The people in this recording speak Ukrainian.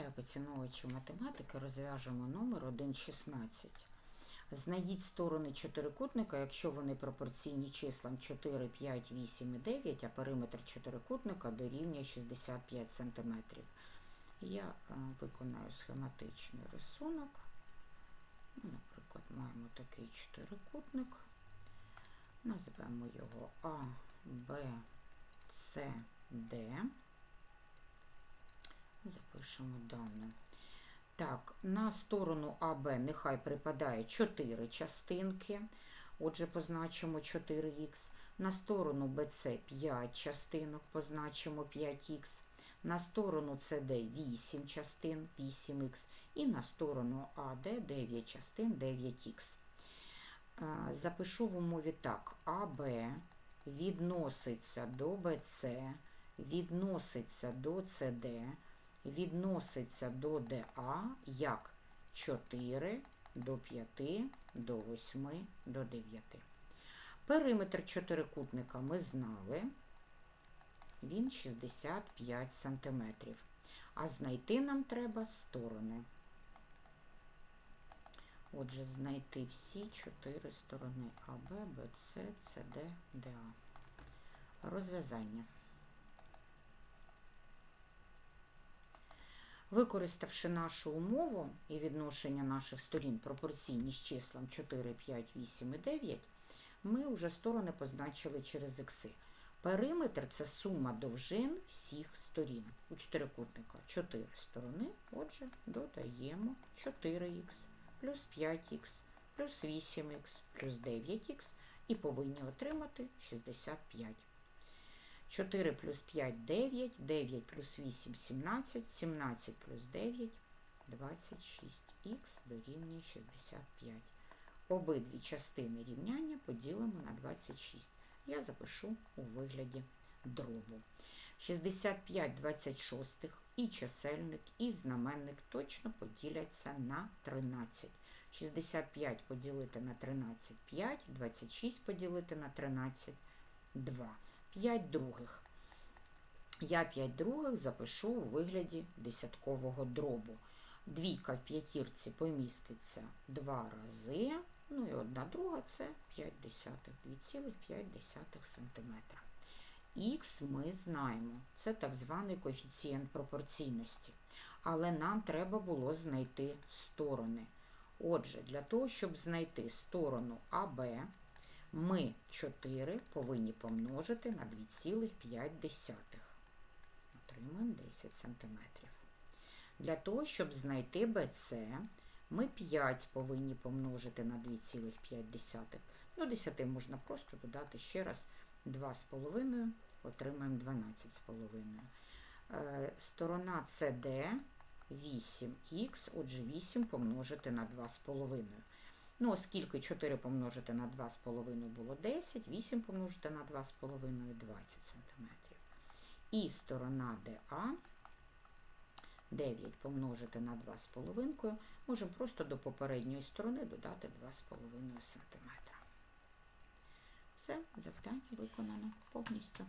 Вітаю поціновувачів математики. Розв'яжемо номер 1,16. Знайдіть сторони чотирикутника, якщо вони пропорційні числам 4, 5, 8 і 9, а периметр чотирикутника дорівнює 65 см. Я е, виконаю схематичний рисунок. Ну, Наприклад, маємо такий чотирикутник. Назвемо його А, Б, С, Д. Запишемо дану. Так, на сторону АБ нехай припадає 4 частинки. Отже, позначимо 4х. На сторону БЦ 5 частинок, позначимо 5х. На сторону СД 8 частин, 8х. І на сторону АД 9 частин, 9х. Запишу в умові так. АБ відноситься до БЦ, відноситься до СД, відноситься до ДА як 4 до 5 до 8 до 9. Периметр чотирикутника ми знали, він 65 см. А знайти нам треба сторони. Отже, знайти всі чотири сторони АБ, БЦ, СД, ДА. Розв'язання. Використавши нашу умову і відношення наших сторін пропорційні з числам 4, 5, 8 і 9, ми вже сторони позначили через ікси. Периметр це сума довжин всіх сторін. У чотирикутника 4 сторони, отже, додаємо 4х плюс 5х плюс 8х плюс 9х і повинні отримати 65. 4 плюс 5 9, 9 плюс 8 17, 17 плюс 9 26х дорівнює 65. Обидві частини рівняння поділимо на 26. Я запишу у вигляді дробу. 65 26 і чисельник, і знаменник точно поділяться на 13. 65 поділити на 13 5, 26 поділити на 13 2. 5 других. Я 5 других запишу у вигляді десяткового дробу. Двійка в п'ятірці поміститься два рази. Ну і одна друга це 5 десятих, 2,5 см. Х ми знаємо, це так званий коефіцієнт пропорційності. Але нам треба було знайти сторони. Отже, для того, щоб знайти сторону АБ, ми 4 повинні помножити на 2,5. Отримуємо 10 см. Для того, щоб знайти БЦ, ми 5 повинні помножити на 2,5. До 10 можна просто додати ще раз 2,5, отримаємо 12,5. Е, Сторона CD 8х, отже 8 помножити на 2,5. Ну, оскільки 4 помножити на 2,5 було 10, 8 помножити на 2,5 20 см. І сторона ДА 9 помножити на 2,5, можемо просто до попередньої сторони додати 2,5 см. Все, завдання виконано повністю.